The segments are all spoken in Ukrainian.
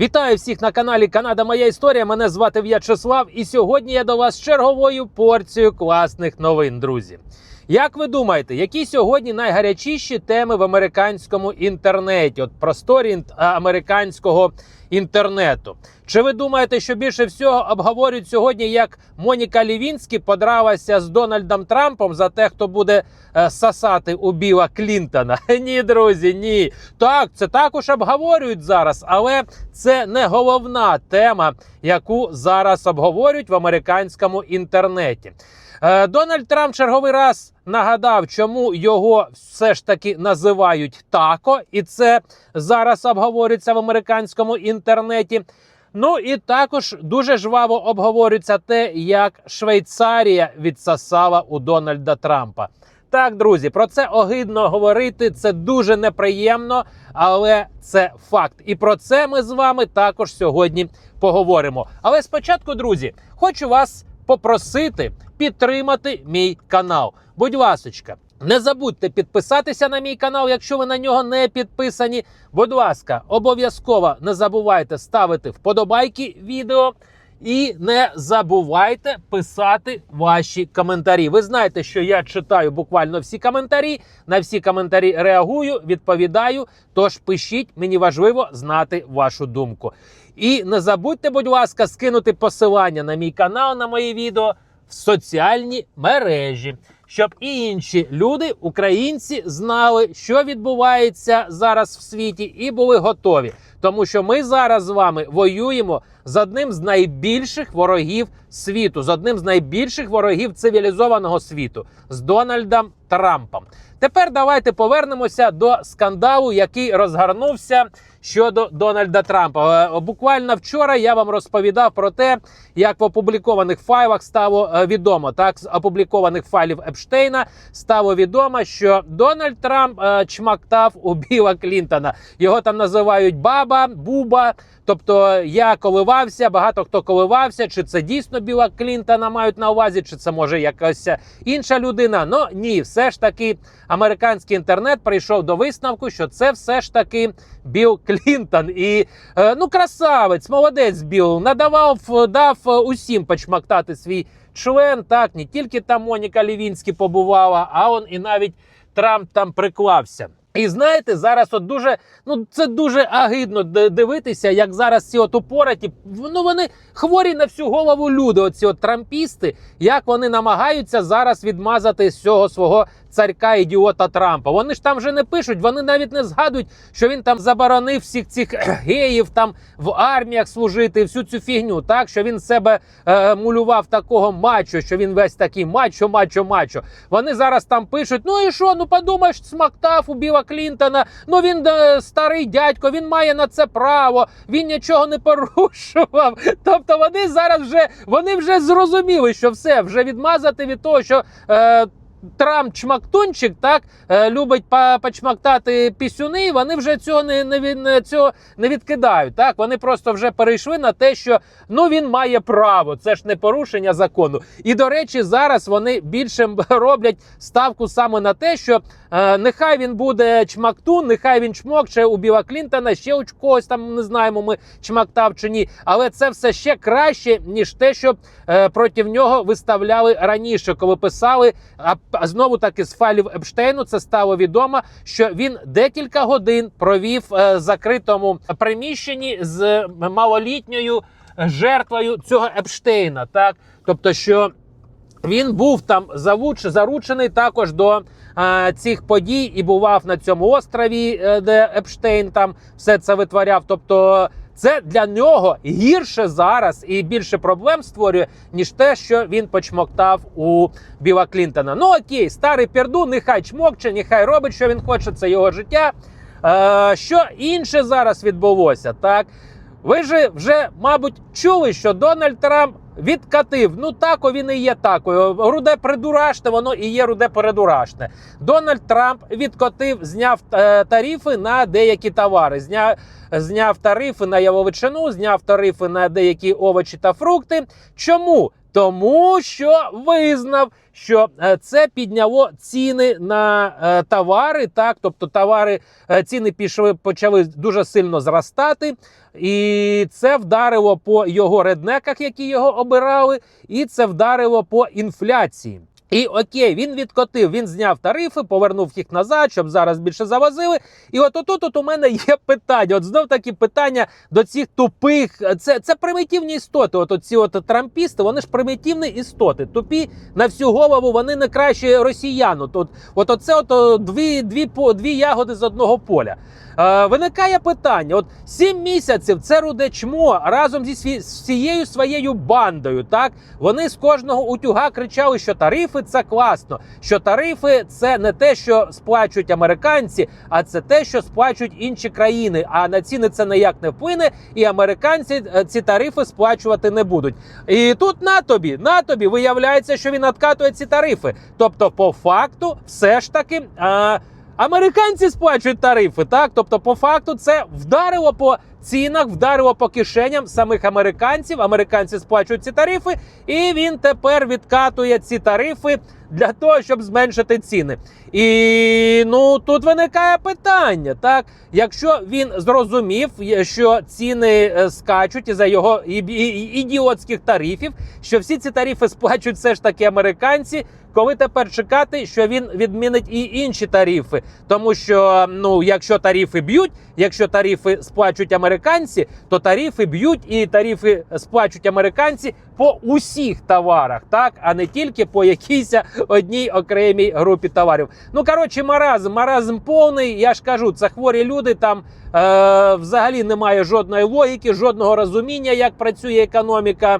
Вітаю всіх на каналі Канада Моя Історія. Мене звати В'ячеслав, і сьогодні я до вас черговою порцією класних новин, друзі. Як ви думаєте, які сьогодні найгарячіші теми в американському інтернеті? От просторі американського інтернету? Чи ви думаєте, що більше всього обговорюють сьогодні, як Моніка Лівінський подралася з Дональдом Трампом за те, хто буде е, сасати у Біла Клінтона? Ні, друзі, ні. Так, це також обговорюють зараз, але це не головна тема, яку зараз обговорюють в американському інтернеті. Е, Дональд Трамп черговий раз нагадав, чому його все ж таки називають тако, і це зараз обговорюється в американському інтернеті. Ну і також дуже жваво обговорюється те, як Швейцарія відсосала у Дональда Трампа. Так, друзі, про це огидно говорити. Це дуже неприємно, але це факт. І про це ми з вами також сьогодні поговоримо. Але спочатку, друзі, хочу вас попросити підтримати мій канал. Будь ласочка, не забудьте підписатися на мій канал, якщо ви на нього не підписані. Будь ласка, обов'язково не забувайте ставити вподобайки відео. І не забувайте писати ваші коментарі. Ви знаєте, що я читаю буквально всі коментарі. На всі коментарі реагую, відповідаю. Тож пишіть, мені важливо знати вашу думку. І не забудьте, будь ласка, скинути посилання на мій канал, на мої відео в соціальні мережі, щоб і інші люди, українці, знали, що відбувається зараз в світі, і були готові. Тому що ми зараз з вами воюємо з одним з найбільших ворогів світу, з одним з найбільших ворогів цивілізованого світу з Дональдом Трампом. Тепер давайте повернемося до скандалу, який розгорнувся щодо Дональда Трампа. Е, Буквально вчора я вам розповідав про те, як в опублікованих файлах стало е, відомо, так з опублікованих файлів Епштейна стало відомо, що Дональд Трамп е, чмактав у Біла Клінтона. Його там називають баба, буба. Тобто я коливався, багато хто коливався, чи це дійсно Біла Клінтона мають на увазі, чи це може якась інша людина. Ну ні, все ж таки американський інтернет прийшов до висновку, що це все ж таки Білл Клінтон. І е, ну красавець, молодець Білл, надавав, дав усім почмактати свій член. Так, не тільки там Моніка Лівінський побувала, а он і навіть Трамп там приклався. І знаєте, зараз от дуже ну це дуже агидно дивитися, як зараз ці от упораті, ну вони хворі на всю голову люди. Оці от трампісти, як вони намагаються зараз відмазати з цього свого царька ідіота Трампа. Вони ж там вже не пишуть, вони навіть не згадують, що він там заборонив всіх цих геїв там в арміях служити, всю цю фігню. Так що він себе е, мулював такого мачо, що він весь такий мачо, мачо, мачо. Вони зараз там пишуть: ну і що? Ну подумаєш, смактав у Біла Клінтона. Ну він е, старий дядько, він має на це право, він нічого не порушував. Тобто вони зараз вже вони вже зрозуміли, що все вже відмазати від того, що. Е, Трамп чмактунчик так е, любить почмактати пісюни. Вони вже цього не, не цього не відкидають. Так вони просто вже перейшли на те, що ну він має право. Це ж не порушення закону. І до речі, зараз вони більше роблять ставку саме на те, що е, нехай він буде чмактун, нехай він чмокче у Біла Клінтона, ще у когось там не знаємо, ми чмактав чи ні. Але це все ще краще ніж те, що е, проти нього виставляли раніше, коли писали. А, а знову таки з файлів Епштейну це стало відомо, що він декілька годин провів е, в закритому приміщенні з малолітньою жертвою цього Епштейна. Так, тобто, що він був там завуч, заручений також до е, цих подій і бував на цьому острові, е, де Епштейн там все це витворяв. Тобто, це для нього гірше зараз і більше проблем створює, ніж те, що він почмоктав у Біла Клінтона. Ну окей, старий перду, нехай чмокче, нехай робить, що він хоче, це його життя. Е, що інше зараз відбулося, так? Ви ж вже, мабуть, чули, що Дональд Трамп відкатив. Ну тако він і є такою. Руде придурашне, воно і є руде передурашне. Дональд Трамп відкотив, зняв е, тарифи на деякі товари. Зняв, зняв тарифи на яловичину, зняв тарифи на деякі овочі та фрукти. Чому? Тому що визнав, що е, це підняло ціни на е, товари. Так, тобто товари е, ціни пішли, почали дуже сильно зростати, і це вдарило по його реднеках, які його обирали, і це вдарило по інфляції. І окей, він відкотив, він зняв тарифи, повернув їх назад, щоб зараз більше завозили. І от отут от у мене є питання. От знов таки питання до цих тупих. Це це примітивні істоти. От ці от трампісти, вони ж примітивні істоти. Тупі на всю голову, вони не краще росіян. От, от, оце от дві, дві, дві ягоди з одного поля. Е, виникає питання: от сім місяців це руде чмо разом зі всією своєю бандою. Так вони з кожного утюга кричали, що тарифи це класно, що тарифи це не те, що сплачують американці, а це те, що сплачують інші країни. А на ціни це ніяк не вплине, і американці е, ці тарифи сплачувати не будуть. І тут на тобі, на тобі виявляється, що він откатує ці тарифи. Тобто, по факту, все ж таки. А, Американці сплачують тарифи, так тобто, по факту, це вдарило по цінах, вдарило по кишеням самих американців. Американці сплачують ці тарифи, і він тепер відкатує ці тарифи для того, щоб зменшити ціни. І ну тут виникає питання, так якщо він зрозумів, що ціни е, скачуть із за його ідіотських тарифів, що всі ці тарифи сплачують все ж таки американці. Коли тепер чекати, що він відмінить і інші тарифи, тому що ну, якщо тарифи б'ють, якщо тарифи сплачують американці, то тарифи б'ють і тарифи сплачують американці по усіх товарах, так а не тільки по якійсь одній окремій групі товарів. Ну коротше, маразм, маразм повний. Я ж кажу, це хворі люди. Там е, взагалі немає жодної логіки, жодного розуміння, як працює економіка.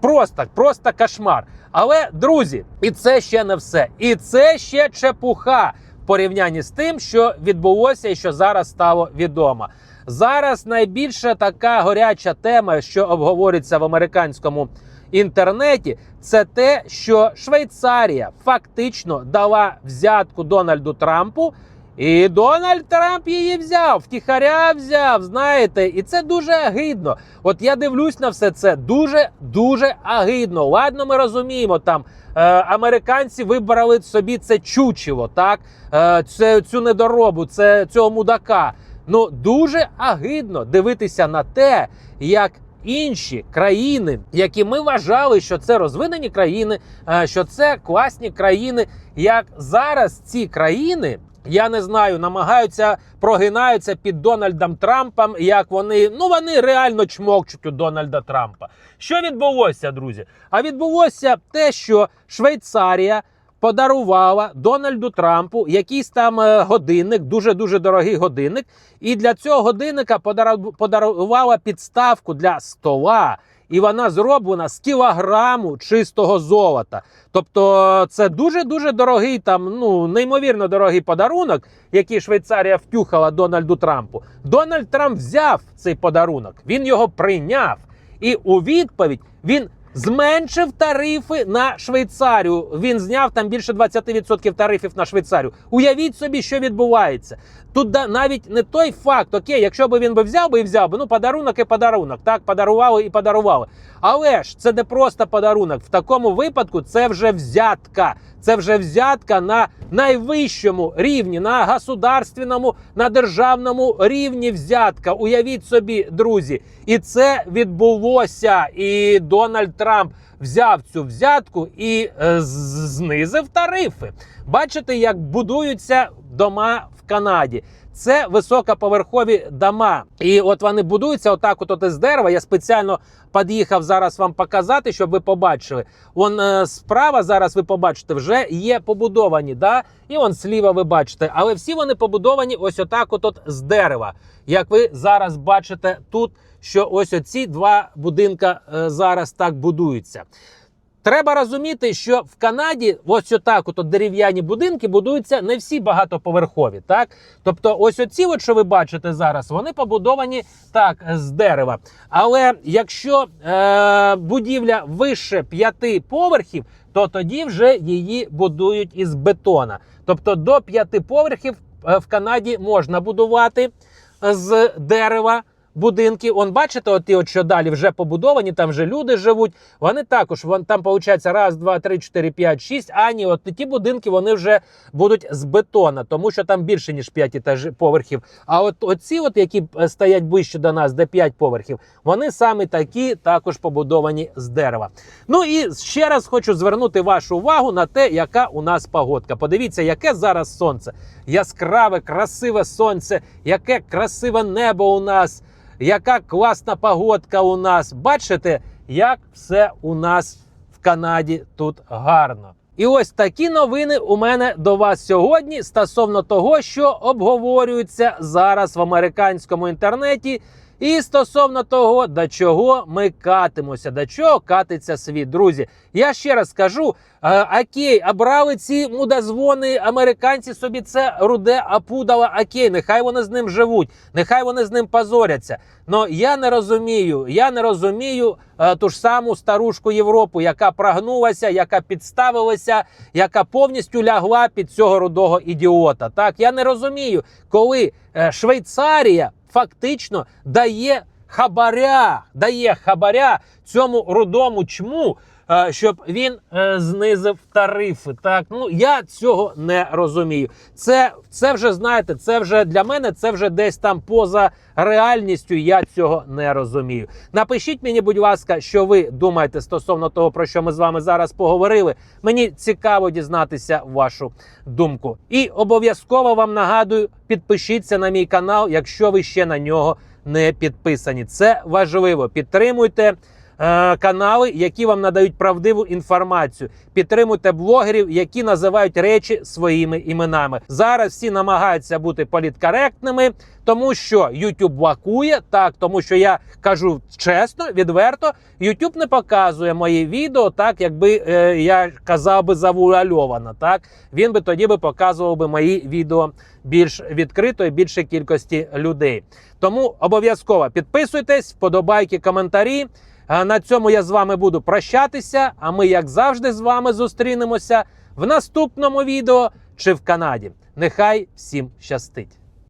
Просто, просто кошмар. Але, друзі, і це ще не все. І це ще чепуха в порівнянні з тим, що відбулося і що зараз стало відомо. Зараз найбільша така горяча тема, що обговорюється в американському інтернеті, це те, що Швейцарія фактично дала взятку Дональду Трампу. І Дональд Трамп її взяв, втіхаря взяв, знаєте, і це дуже агидно. От я дивлюсь на все це дуже дуже агидно. Ладно, ми розуміємо, там е, американці вибрали собі це чучело, так е, це цю недоробу, це цього мудака. Ну дуже агидно дивитися на те, як. Інші країни, які ми вважали, що це розвинені країни, е, що це класні країни, як зараз ці країни я не знаю, намагаються прогинаються під Дональдом Трампом, як вони ну вони реально чмокчуть у Дональда Трампа. Що відбулося, друзі? А відбулося те, що Швейцарія подарувала Дональду Трампу якийсь там е, годинник, дуже дуже дорогий годинник. І для цього годинника подару- подарувала підставку для стола. І вона зроблена з кілограму чистого золота. Тобто це дуже дуже дорогий, там ну неймовірно дорогий подарунок, який Швейцарія втюхала Дональду Трампу. Дональд Трамп взяв цей подарунок, він його прийняв, і у відповідь він зменшив тарифи на Швейцарію. Він зняв там більше 20% тарифів на Швейцарію. Уявіть собі, що відбувається. Тут навіть не той факт, окей, якщо б він би взяв би і взяв би, ну подарунок і подарунок. Так, подарували і подарували. Але ж це не просто подарунок. В такому випадку це вже взятка. Це вже взятка на найвищому рівні, на государственному, на державному рівні взятка. Уявіть собі, друзі, і це відбулося. І Дональд Трамп взяв цю взятку і е, знизив тарифи. Бачите, як будуються дома в Канаді. Це високоповерхові дома. І от вони будуються отак, от, із дерева. Я спеціально під'їхав зараз вам показати, щоб ви побачили. Вон е, справа зараз ви побачите, вже є побудовані. Да? І он сліва ви бачите. Але всі вони побудовані ось отак, от, от з дерева. Як ви зараз бачите тут, що ось оці два будинка е, зараз так будуються. Треба розуміти, що в Канаді ось отак, от дерев'яні будинки будуються не всі багатоповерхові. Так, тобто, ось оці, от, що ви бачите зараз, вони побудовані так з дерева. Але якщо е, будівля вище п'яти поверхів, то тоді вже її будують із бетона. Тобто до п'яти поверхів е, в Канаді можна будувати з дерева. Будинки, он бачите, от ті, от що далі вже побудовані, там вже люди живуть. Вони також вон там виходить раз, два, три, чотири, п'ять, шість. А ні, от ті будинки вони вже будуть з бетона, тому що там більше ніж 5 етажів поверхів. А от оці, от які е, стоять ближче до нас, де 5 поверхів, вони саме такі також побудовані з дерева. Ну і ще раз хочу звернути вашу увагу на те, яка у нас погодка. Подивіться, яке зараз сонце. Яскраве, красиве сонце, яке красиве небо у нас, яка класна погодка у нас. Бачите, як все у нас в Канаді тут гарно. І ось такі новини у мене до вас сьогодні стосовно того, що обговорюється зараз в американському інтернеті. І стосовно того, до чого ми катимося, до чого катиться світ. Друзі, я ще раз скажу: е, окей, обрали ці мудозвони, американці собі це руде опудало, окей, нехай вони з ним живуть, нехай вони з ним позоряться. Но я не розумію, я не розумію е, ту ж саму старушку Європу, яка прогнулася, яка підставилася, яка повністю лягла під цього рудого ідіота. Так, я не розумію, коли е, Швейцарія фактично дає хабаря, дає хабаря цьому рудому чму, е, щоб він е, знизив тарифи. Так, ну я цього не розумію. Це, це вже знаєте, це вже для мене, це вже десь там поза реальністю. Я цього не розумію. Напишіть мені, будь ласка, що ви думаєте стосовно того, про що ми з вами зараз поговорили. Мені цікаво дізнатися вашу думку. І обов'язково вам нагадую, підпишіться на мій канал, якщо ви ще на нього не підписані. Це важливо. Підтримуйте. Е, Канали, які вам надають правдиву інформацію, підтримуйте блогерів, які називають речі своїми іменами. Зараз всі намагаються бути політкоректними, тому що YouTube блокує так, тому що я кажу чесно, відверто, YouTube не показує мої відео так, якби е, я казав би завуальовано. Так він би тоді би показував би мої відео більш відкрито і більшій кількості людей. Тому обов'язково підписуйтесь, вподобайки, коментарі. На цьому я з вами буду прощатися. А ми, як завжди, з вами зустрінемося в наступному відео чи в Канаді. Нехай всім щастить!